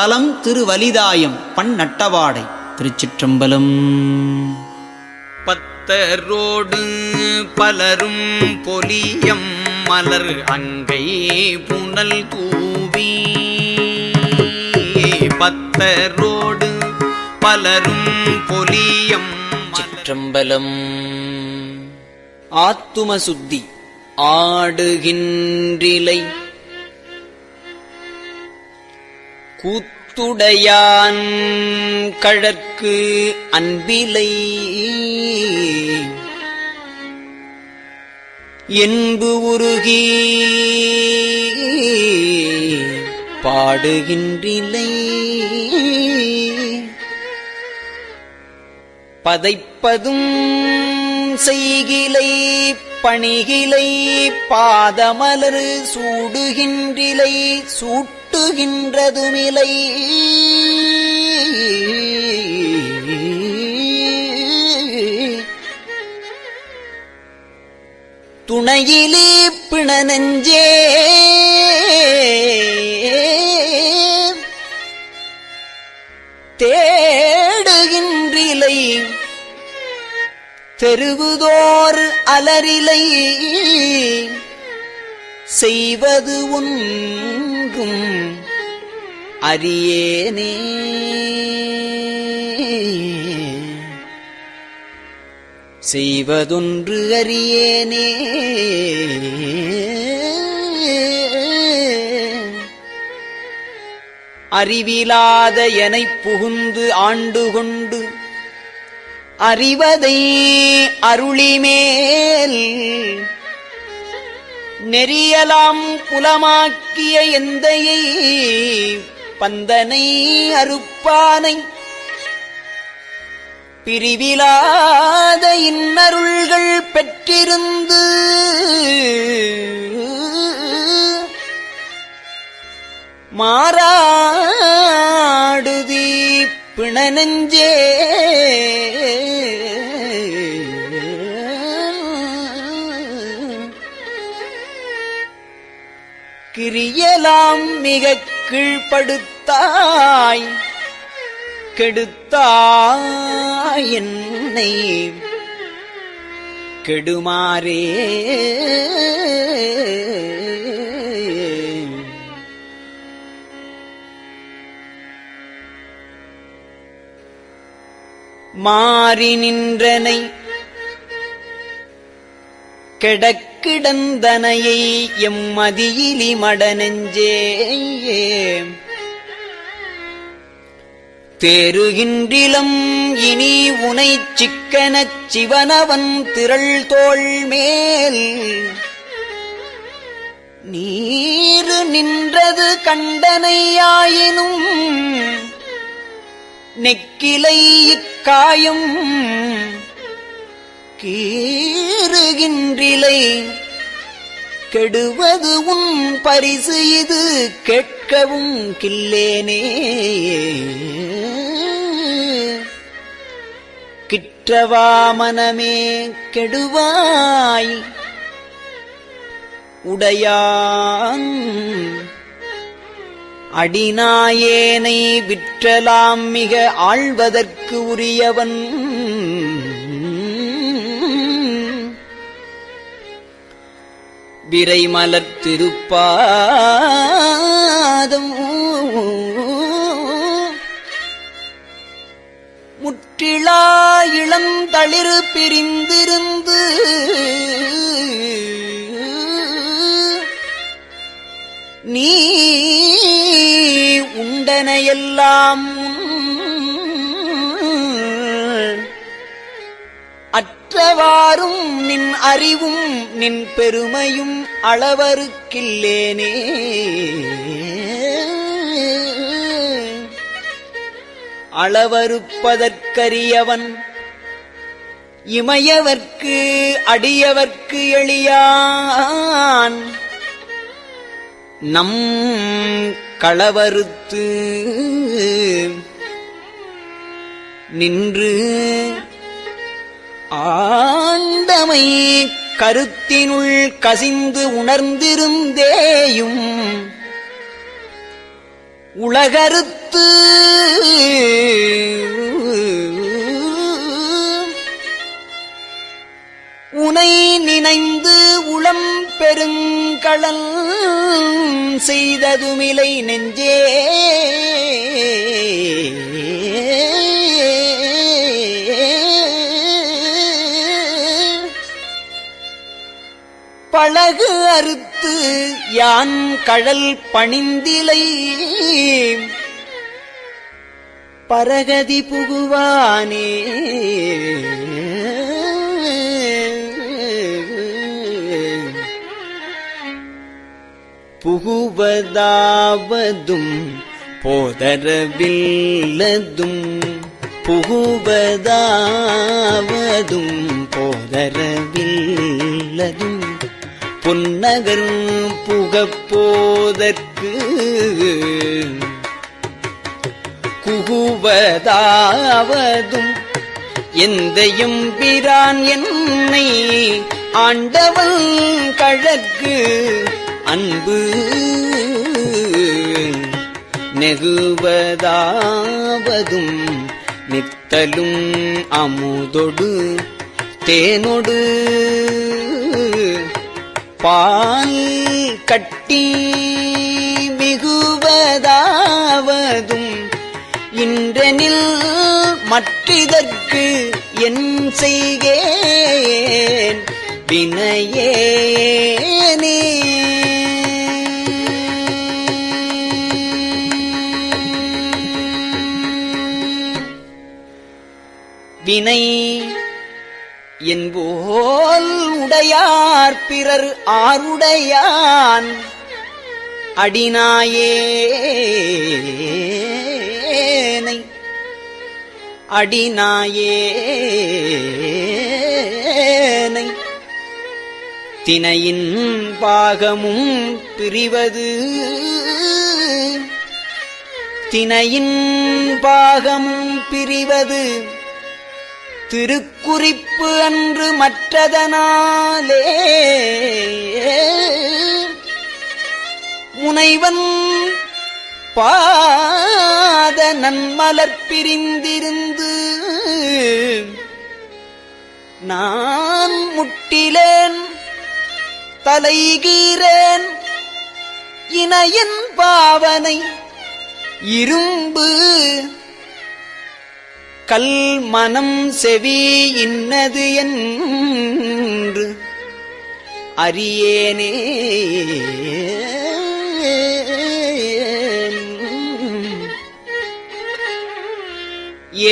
தலம் திருவலிதாயம் பண் நட்டவாடை திருச்சிற்றம்பலம். பத்தரோடு பலரும் பொலியம் மலர் அங்கை புனல் தூவி பத்தரோடு பலரும் பொலியம் சிற்றம்பலம். ஆத்தும சுத்தி ஆடுகின்றிலை கூத்துடையான் கழற்கு அன்பிலை. என்பு உருகி பாடுகின்றிலை. பதைப்பதும் செய்கிலை பணிகிலை பாதமலர் சூடுகின்றிலை சூட்டுகின்றதுமிலை. துணையிலே பிணநெஞ்சே. தேடுகின்றிலை தெருவுதோர் அலரிலை செய்வது ஒன்றும் அரியேனே. செய்வதொன்று அறியேனே அறிவிலாத எனை புகுந்து ஆண்டு கொண்டு அறிவதை அருளிமேல் நெறியலாம் புலமாக்கிய எந்தையை பந்தனை அறுப்பானை. பிரிவிலாத இன்னருள்கள் பெற்றிருந்து மாறாடுதீ பிணநெஞ்சே. கிரியலாம் மிக கீழ்படுத்தாய் கெடுத்தாய் என்னை. கெடுமாறே. மாறி நின்றனை. கெடக்கிடந்தனையை எம்மதியிலி மடனெஞ்சே தேருகின்றிலம் இனி உனை சிக்கனச் சிவனவன் திரள் தோள் மேல். நீரு நின்றது கண்டனையாயினும் நெக்கிலை இக்காயும் கீறுகின்றிலை. கெடுவது உன் பரிசு இது கேட்கவும் கில்லேனே. கிற்றவா மனமே கெடுவாய் உடையான் அடிநாயேனை விற்றலாம் மிக ஆழ்வதற்கு உரியவன். விரைமலர் திருப்பாதம். முற்றிலா இளம் தளிர் பிரிந்திருந்து நீ உண்டனையெல்லாம் அற்றவாறும் நின் அறிவும் நின் பெருமையும் அளவருக்கில்லேனே அளவறுப்பதற்கரியவன் இமையவர்க்கு அடியவர்க்கு எளியான். நம் களவறுத்து நின்று ஆண்டமை கருத்தினுள் கசிந்து உணர்ந்திருந்தேயும் உலகறுத்து உனை நினைந்து உளம் பெருங்கடல் செய்ததுமிலை நெஞ்சே. பழகு அறுத்து யான் கழல் பணிந்திலை. பரகதி புகுவானே. புகுவதாவதும் போதரவில்லதும் புகுவதாவதும் போதரவில்லதும். புன்னகர் புகப்போதற்கு குகுவதாவதும் எந்தையும் பிரான் என்னை ஆண்டவன் கழக்கு அன்பு நெகுவதாவதும் நித்தலும் அமுதொடு தேனொடு பால் கட்டி மிகுவதாவதும் இன்றெனில் மற்றிதற்கு என் செய்கேன் வினையே நீ. வினை என்போல் உடையார் பிறர் ஆருடையான். அடிநாயேனை அடிநாயேனை தினையின் பாகமும் பிரிவது. தினையின் பாகமும் பிரிவது. திருக்குறிப்பு அன்று மற்றதனாலே முனைவன் பாத நன்மலர் பிரிந்திருந்து நான் முட்டிலேன் தலைகீரேன் இணையன் பாவனை இரும்பு கல் மனம் செவி இன்னது என்று அறியேனே.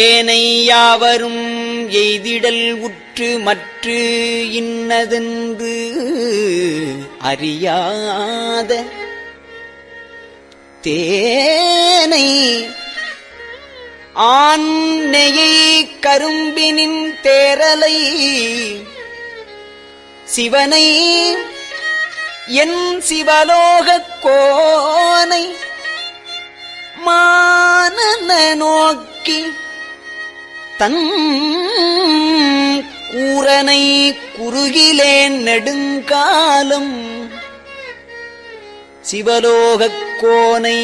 ஏனை யாவரும் எய்திடல் உற்று மற்று இன்னதென்று அறியாத தேனை ஆன்னையை கரும்பினின் தேரலை சிவனை என் சிவலோகக் கோனை மானன நோக்கி தன் கூரனை குறுகிலேன் நெடுங்காலம் சிவலோகக் கோனை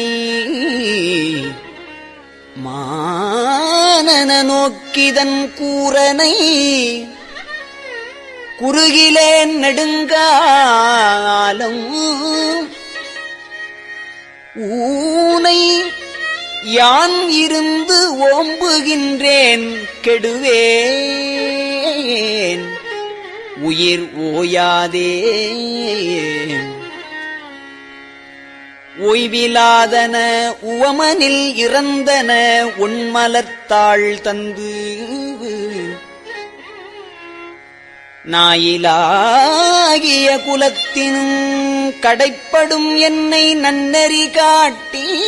மானன நோக்கிதன் கூறனை குறுகிலேன் நெடுங்காலம் ஊனை யான் இருந்து ஓம்புகின்றேன் கெடுவேன். உயிர் ஓயாதே. ஓய்விலாதன உவமனில் இறந்தன உண்மலர்த்தாள் தந்து. நாயிலாகிய குலத்தினும் கடைப்படும் என்னை நன்னறி காட்டி.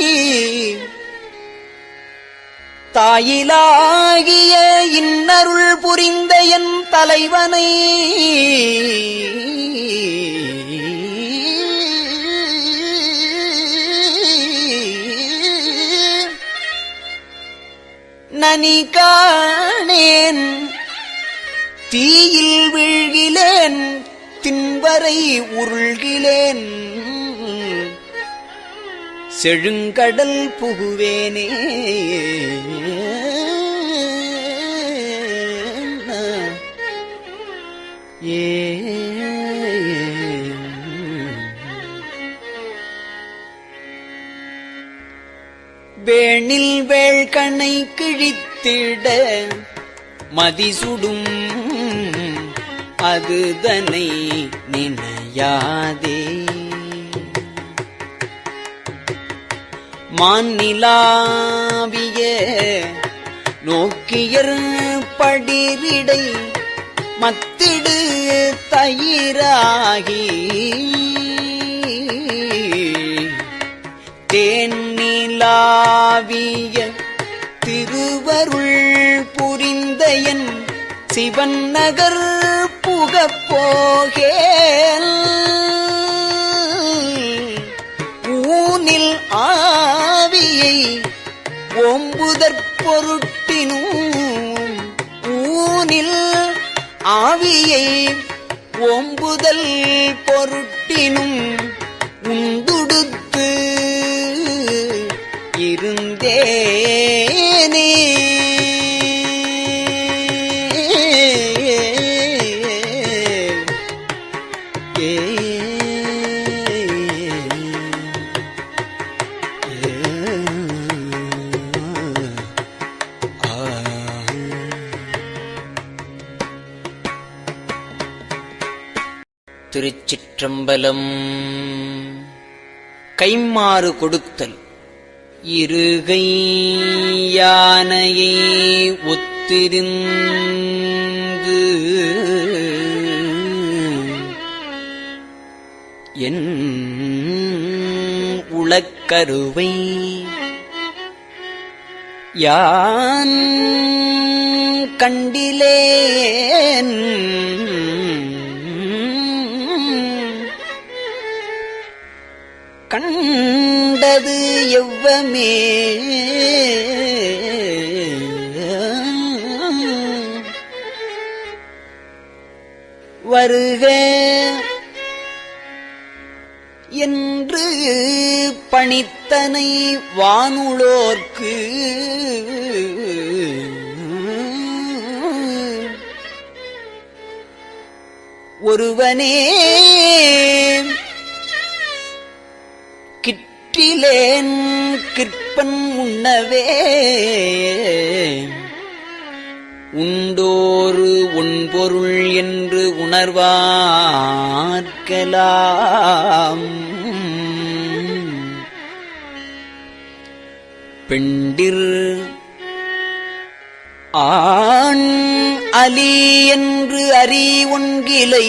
தாயிலாகிய இன்னருள் புரிந்த என் தலைவனை. நனி காணேன். தீயில் வீழ்கிலேன் தின்வரை உருள்கிலேன். செழுங்கடல் புகுவேனே. வேணில் வேள்கணை கிழித்திட மதிசுடும். அதுதனை நினையாதே. மாநிலாவிய நோக்கியர் படிரிடை மத்திடு தயிராகி. தேன் தேன்னிலாவிய திருவருள் புரிந்த என் சிவன் நகர் புகப்போகேல் ஊனில் ஆவியை ஒம்புதற்பொருட்டினும் ஊனில் ஆவியை ஒம்புதல் பொருட்டினும் உந்துடு தேனி. திருச்சிற்றம்பலம். கைமாறு கொடுத்தல். இருகை யானையை ஒத்திருந்து என் உளக்கருவை யான் கண்டிலேன் எவ்வமே வருக என்று பணித்தனை வானுளோர்க்கு. ஒருவனே கிற்றிலேன் கிற்பன் உண்ணவே. உண்டோரு உண்பொருள் என்று உணர்வார்க்கலாம் பெண்டிர் ஆண் அலி என்று அறி ஒன்கிலை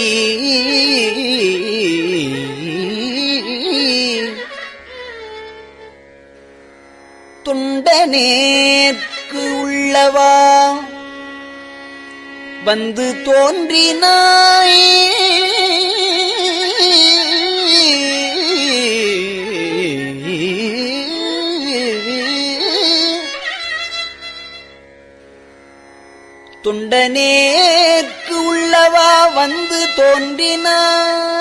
துண்ட நேர்க்கு உள்ளவா? வந்து தோன்றினாய். துண்டனேற்கு உள்ளவா? வந்து தோன்றினாய்.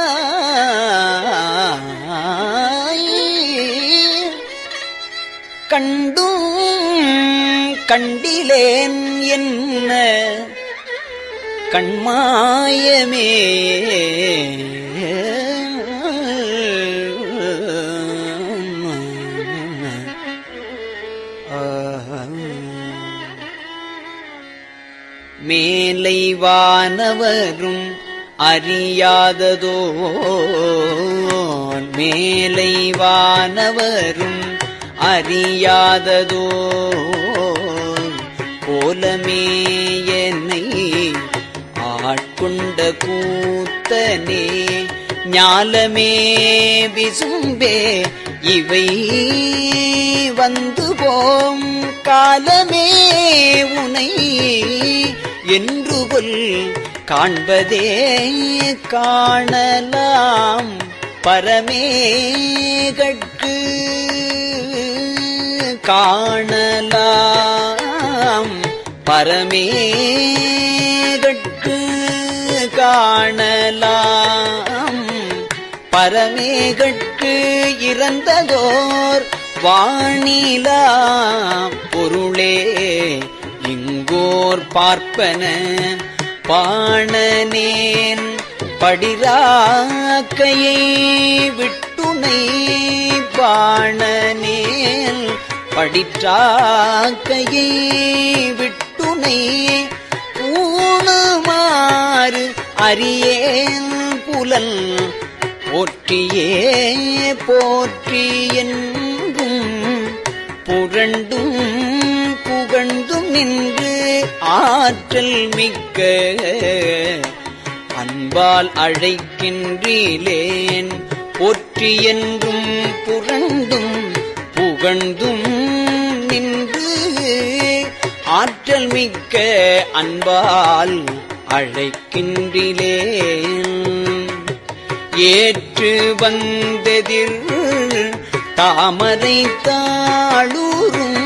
கண்டும் கண்டிலேன் என்ன? கண்மாயமே. மேலை வானவரும் அறியாததோ மேலை வானவர் அறியாததோ? கோலமே என்னை ஆட்கொண்ட கூத்தனே ஞாலமே விசும்பே இவை வந்து போம் காலமே உனை என்று கொல் காண்பதே காணலாம். பரமே கட் காணலாம். பரமேகட்கு காணலாம். பரமேகட்கு இறந்ததோர் வாணிலா பொருளே இங்கோர் பார்ப்பன பாணனேன். படிராக்கையை விட்டுனை பாணனேன். படிற்றாக்கையை விட்டுனை ஊணுமாறு அரியேன் புலல். போற்றியே போற்றி என்றும் புரண்டும் புகழ்ந்தும் நின்று ஆற்றல் மிக்க அன்பால் அழைக்கின்றீலேன். போற்றி என்றும் புரண்டும் மிக்க அன்பால் அழைக்கின்றிலே ஏற்று வந்தெதிர் தாமரை தாளூரும்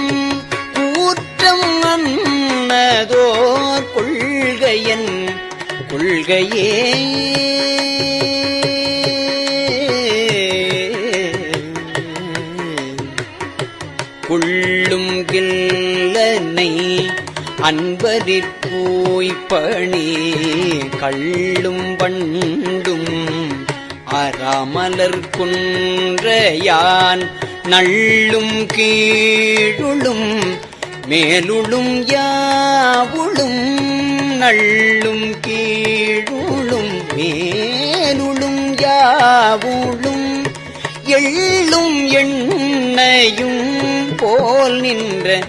கூற்றம் அன்னதோர் கொள்கையன் கொள்கையே அன்பரிற்போய் பணி கள்ளும் வண்டும் அறமலர் குன்றையான் நள்ளும் கீழுளும் மேலுளும் யாவுளும் நள்ளும் கீழுளும் மேலுளும் யாவுளும் எள்ளும் எண்ணையும் போல் நின்ற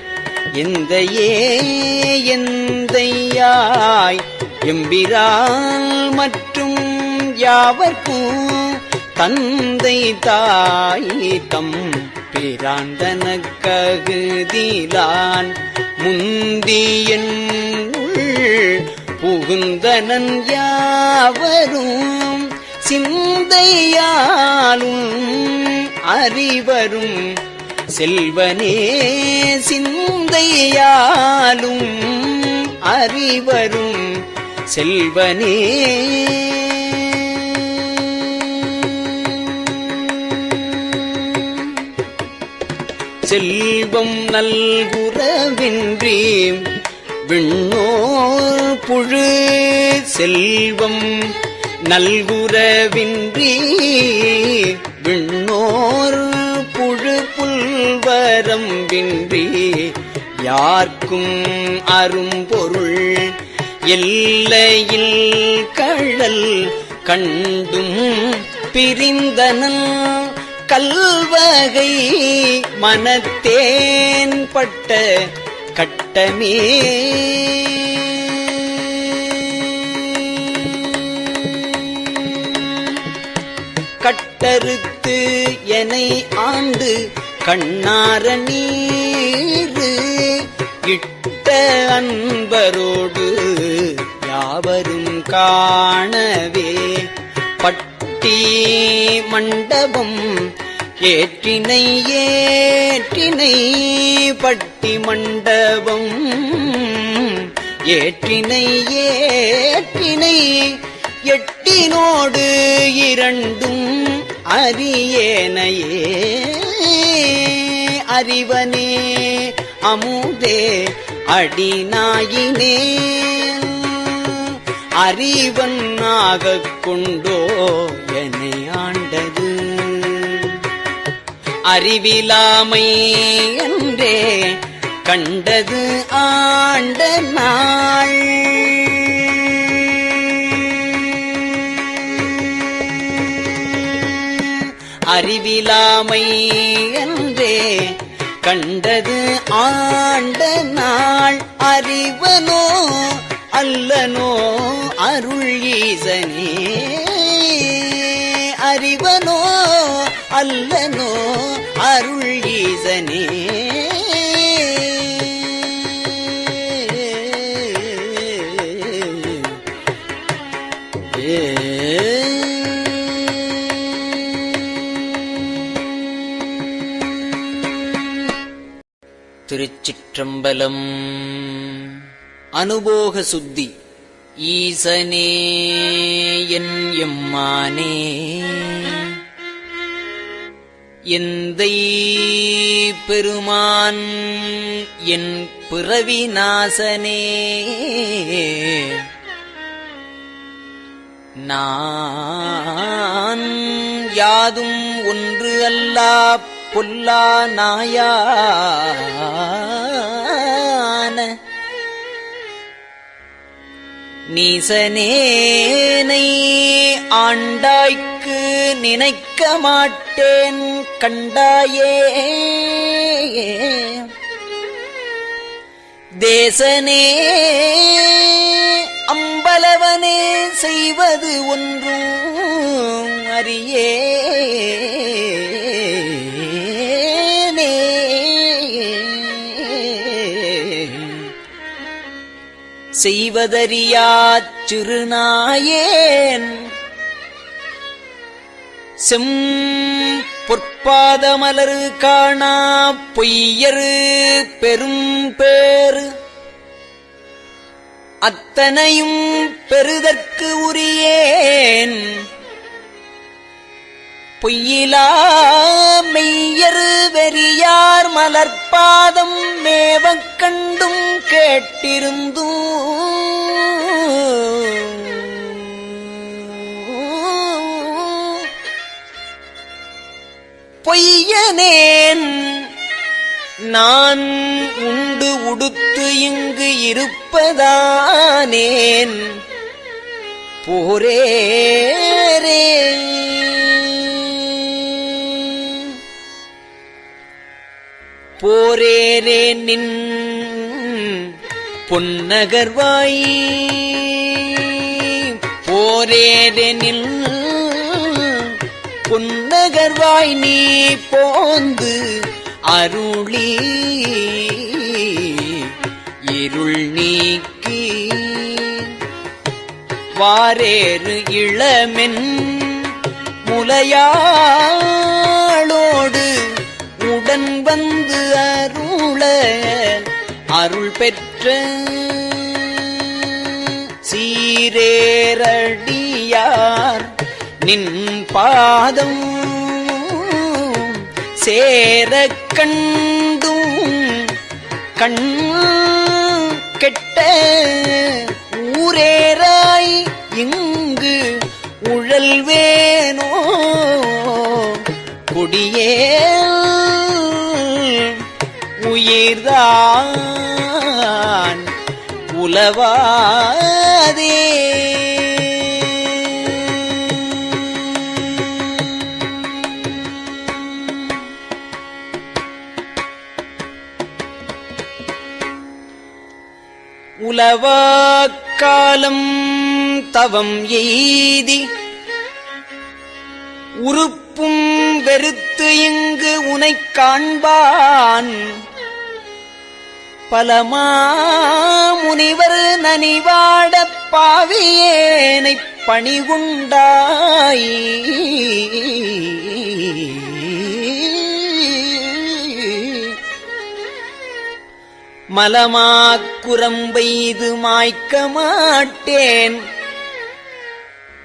எந்தையே எந்தையாய். எம்பிரால் மற்றும் யாவர்க்கும் தந்தை தாய் தம் பிராந்தனக்ககுதிலான். முந்தியன் புகுந்தனன் யாவரும் சிந்தையாலும் அறிவரும். செல்வனே சிந்தையாலும் அறிவரும் செல்வனே. செல்வம் நல்குறவின்றி விண்ணோர் புழு செல்வம் நல்குறவின்றி விண்ணோர் அறம்பின்றி யார்க்கும் அரும்பொருள் எல்லையில் கழல் கண்டும் பிரிந்தனன் கல்வகை மனத்தேன் பட்ட கட்டமே. கட்டறுத்து எனை ஆண்டு கண்ணார நீரு இட்ட அன்பரோடு யாவரும் காணவே. பட்டி மண்டபம் ஏற்றினை ஏற்றினை பட்டி மண்டபம் ஏற்றினை ஏற்றினை எட்டினோடு இரண்டும் அரியேனையே அறிவனே அமுதே அடிநாயினே. அறிவனாக கொண்டோ என்னை ஆண்டது. அறிவிலாமை என்றே கண்டது ஆண்ட நாள் அறிவிலாமை என் கண்டது ஆண்ட நாள் அறிவனோ அல்லனோ அருள் ஈசனே. திருச்சிற்றம்பலம் அனுபோக சுத்தி ஈசனே என் எம்மானே. எந்தை பெருமான் என் பிறவி நாசனே. நான் யாதும் ஒன்று அல்லா பொல்லா நாயா. நீசனேனை ஆண்டாய்க்கு நினைக்க மாட்டேன் கண்டாயே. தேசனே அம்பலவனே செய்வது ஒன்றும் அறியே. செய்வதறியாச் சிறுநாயேன். செம் பொற்பாதமலரு காணா பொய்யரு பெரும் பேறு. அத்தனையும் பெறுதற்கு உரியேன். பொய்யிலா மெய்யரு வெறியார் மலர்பாதம் மேவக் கண்டும் கேட்டிருந்தும். பொய்யனேன் நான் உண்டு உடுத்து இங்கு இருப்பதானேன். போரேரே போரேரே நின் பொன்னகர்வாய். போரேரே நின் பொன்னகர்வாய் நீ போந்து அருளி. இருள் நீக்கி வாரேறு இளமென் முலையா. வந்து அருள அருள் பெற்ற சீரேரடியார். நின் பாதம் சேர கண்டும் கண் கெட்ட ஊரேராய் இங்கு உழல்வேனோ. கொடியே உயிர்தான் உலவாதே. உலவாக்காலம் தவம் எய்தி உறுப்பும் வெறுத்து இங்கு உனைக் காண்பான். பலமா முனிவர் நனிவாடப் பாவியேனை பணிகுண்டாய் மலமாக்குரம்பெய்து மாய்க்க மாட்டேன்.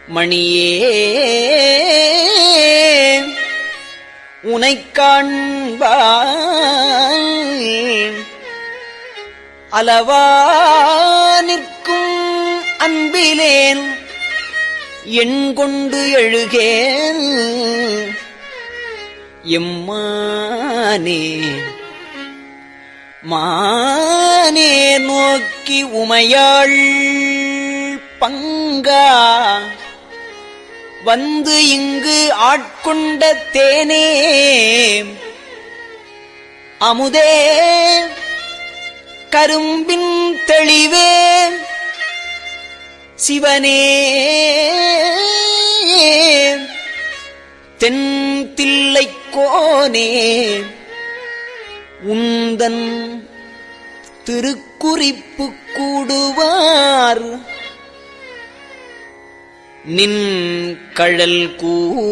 மணியே உனைக் காண்பான் அளவா நிற்கும் அன்பிலேன் எண் கொண்டு எழுகேன். எம்மானே மானே நோக்கி உமையாள் பங்கா. வந்து இங்கு ஆட்கொண்ட தேனே. அமுதே கரும்பின் தெளிவே சிவனே. தென் தில்லைக் கோனே. உந்தன் திருக்குறிப்பு கூடுவார். நின் கழல் கூட